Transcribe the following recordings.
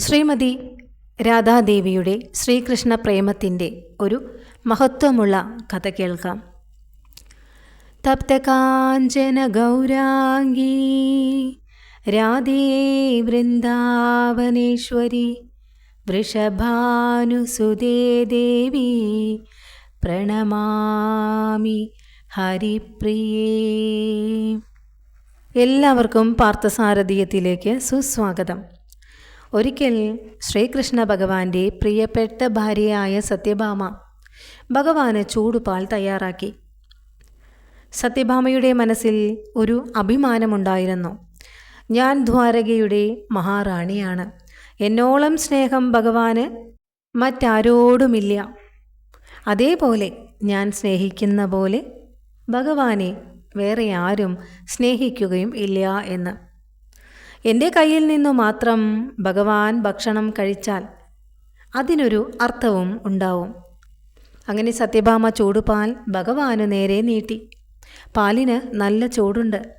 ശ്രീമതി രാധാദേവിയുടെ ശ്രീകൃഷ്ണ പ്രേമത്തിന്റെ ഒരു മഹത്വമുള്ള കഥ കേൾക്കാം. തപ്തകാഞ്ചന ഗൗരാംഗി രാധേ വൃന്ദാവനേശ്വരി വൃഷഭാനുസുതേ ദേവി പ്രണമാമി ഹരിപ്രിയേ. എല്ലാവർക്കും പാർത്ഥസാരഥീയത്തിലേക്ക് സുസ്വാഗതം. ഒരിക്കൽ ശ്രീകൃഷ്ണ ഭഗവാന്റെ പ്രിയപ്പെട്ട ഭാര്യയായ സത്യഭാമ ഭഗവാന് ചൂടുപാൽ തയ്യാറാക്കി. സത്യഭാമയുടെ മനസ്സിൽ ഒരു അഭിമാനമുണ്ടായിരുന്നു. ഞാൻ ദ്വാരകയുടെ മഹാറാണിയാണ്. എന്നോളം സ്നേഹം ഭഗവാന് മറ്റാരോടുമില്ല. അതേപോലെ ഞാൻ സ്നേഹിക്കുന്ന പോലെ ഭഗവാനെ വേറെ ആരും സ്നേഹിക്കുകയും ഇല്ല എന്ന്. എന്റെ കയ്യിൽ നിന്നു മാത്രം ഭഗവാൻ ഭക്ഷണം കഴിച്ചാൽ അതിനൊരു അർത്ഥവും ഉണ്ടാവും. അങ്ങനെ സത്യഭാമ ചൂടുപാൽ ഭഗവാന് നേരെ നീട്ടി. പാലിന് നല്ല ചൂടുണ്ട്.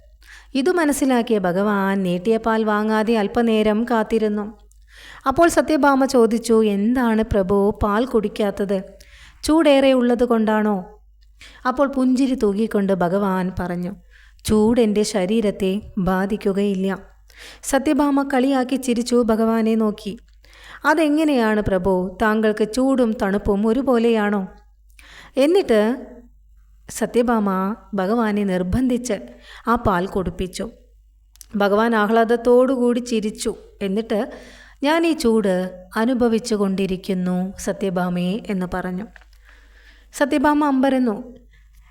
ഇതു മനസ്സിലാക്കിയ ഭഗവാൻ നീട്ടിയ പാൽ വാങ്ങാതെ അല്പനേരം കാത്തിരുന്നു. അപ്പോൾ സത്യഭാമ ചോദിച്ചു എന്താണ് പ്രഭു പാൽ കുടിക്കാത്തത്? ചൂടേറെ ഉള്ളത് കൊണ്ടാണോ? അപ്പോൾ പുഞ്ചിരി തൂകിക്കൊണ്ട് ഭഗവാൻ പറഞ്ഞു ചൂടെന്റെ ശരീരത്തെ ബാധിക്കുകയില്ല. സത്യഭാമ കളിയാക്കി ചിരിച്ചു ഭഗവാനെ നോക്കി. അതെങ്ങനെയാണ് പ്രഭു? താങ്കൾക്ക് ചൂടും തണുപ്പും ഒരുപോലെയാണോ? എന്നിട്ട് സത്യഭാമ ഭഗവാനെ നിർബന്ധിച്ച് ആ പാൽ കുടിപ്പിച്ചു. ഭഗവാൻ ആഹ്ലാദത്തോടുകൂടി ചിരിച്ചു. എന്നിട്ട് ഞാൻ ഈ ചൂട് അനുഭവിച്ചു കൊണ്ടിരിക്കുന്നു സത്യഭാമയെ എന്ന് പറഞ്ഞു. സത്യഭാമ അമ്പരന്നു.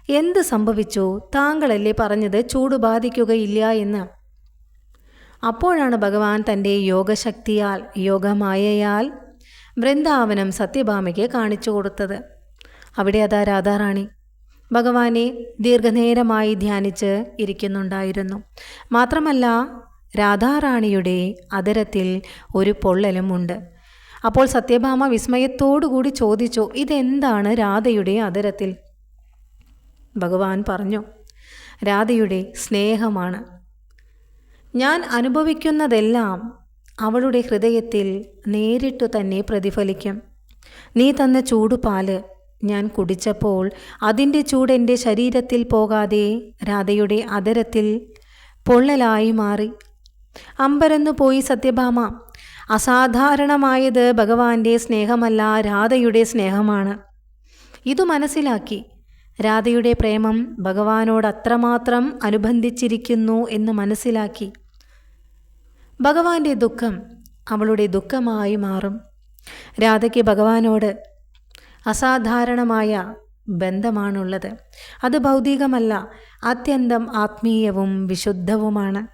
എന്ത് സംഭവിച്ചു? താങ്കളല്ലേ പറഞ്ഞത് ചൂട് ബാധിക്കുകയില്ല എന്ന്. അപ്പോഴാണ് ഭഗവാൻ തന്റെ യോഗശക്തിയാൽ യോഗമായയാൽ വൃന്ദാവനം സത്യഭാമയ്ക്ക് കാണിച്ചു കൊടുത്തത്. അവിടെ അതാ രാധാറാണി. ഭഗവാനെ ദീർഘനേരമായി ധ്യാനിച്ച് ഇരിക്കുന്നുണ്ടായിരുന്നു. മാത്രമല്ല രാധാറാണിയുടെ അതരത്തിൽ ഒരു പൊള്ളലും ഉണ്ട്. അപ്പോൾ സത്യഭാമ വിസ്മയത്തോടുകൂടി ചോദിച്ചു ഇതെന്താണ് രാധയുടെ അതരത്തിൽ ഭഗവാൻ പറഞ്ഞു രാധയുടെ സ്നേഹമാണ്. ഞാൻ അനുഭവിക്കുന്നതെല്ലാം അവളുടെ ഹൃദയത്തിൽ നേരിട്ടു തന്നെ പ്രതിഫലിക്കും. നീ തന്ന ചൂടുപാൽ ഞാൻ കുടിച്ചപ്പോൾ അതിന്റെ ചൂട് എന്റെ ശരീരത്തിൽ പോകാതെ രാധയുടെ അതരത്തിൽ പൊള്ളലായി മാറി. അമ്പരന്നു പോയി സത്യഭാമ. അസാധാരണമായത് ഭഗവാന്റെ സ്നേഹമല്ല രാധയുടെ സ്നേഹമാണ്. ഇതു മനസ്സിലാക്കി. രാധയുടെ പ്രേമം ഭഗവാനോട് അത്രമാത്രം അനുബന്ധിച്ചിരിക്കുന്നു എന്ന് മനസ്സിലാക്കി. ഭഗവാന്റെ ദുഃഖം അവളുടെ ദുഃഖമായി മാറും. രാധയ്ക്ക് ഭഗവാനോട് അസാധാരണമായ ബന്ധമാണുള്ളത്. അത് ഭൗതികമല്ല അത്യന്തം ആത്മീയവും വിശുദ്ധവുമാണ്.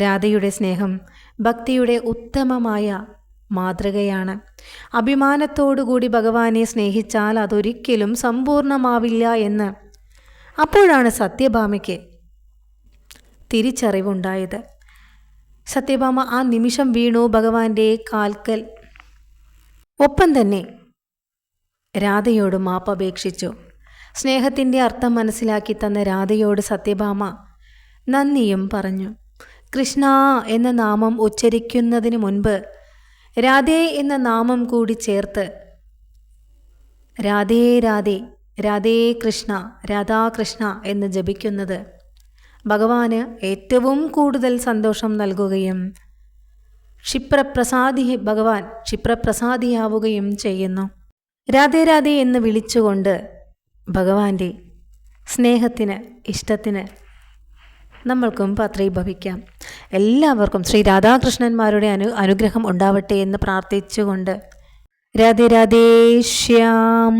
രാധയുടെ സ്നേഹം ഭക്തിയുടെ ഉത്തമമായ മാതൃകയാണ്. അഭിമാനത്തോടുകൂടി ഭഗവാനെ സ്നേഹിച്ചാൽ അതൊരിക്കലും സമ്പൂർണമാവില്ല എന്ന് അപ്പോഴാണ് സത്യഭാമയ്ക്ക് തിരിച്ചറിവുണ്ടായത്. സത്യഭാമ ആ നിമിഷം വീണു ഭഗവാന്റെ കാൽക്കൽ. ഒപ്പം തന്നെ രാധയോട് മാപ്പപേക്ഷിച്ചു. സ്നേഹത്തിന്റെ അർത്ഥം മനസ്സിലാക്കി തന്ന രാധയോട് സത്യഭാമ നന്ദിയും പറഞ്ഞു. കൃഷ്ണ എന്ന നാമം ഉച്ചരിക്കുന്നതിന് മുൻപ് രാധേ എന്ന നാമം കൂടി ചേർത്ത് രാധേ രാധേ രാധേ കൃഷ്ണ രാധാകൃഷ്ണ എന്ന് ജപിക്കുന്നത് ഭഗവാന് ഏറ്റവും കൂടുതൽ സന്തോഷം നൽകുകയും ക്ഷിപ്രപ്രസാദി ഭഗവാൻ ക്ഷിപ്രപ്രസാദിയാവുകയും ചെയ്യുന്നു. രാധേ രാധേ എന്ന് വിളിച്ചുകൊണ്ട് ഭഗവാന്റെ സ്നേഹത്തിന് ഇഷ്ടത്തിന് നമ്മൾക്കും പത്രീഭവിക്കാം. എല്ലാവർക്കും ശ്രീ രാധാകൃഷ്ണന്മാരുടെ അനു അനുഗ്രഹം ഉണ്ടാവട്ടെ എന്ന് പ്രാർത്ഥിച്ചുകൊണ്ട് രാധേ രാധേ ശ്യാം.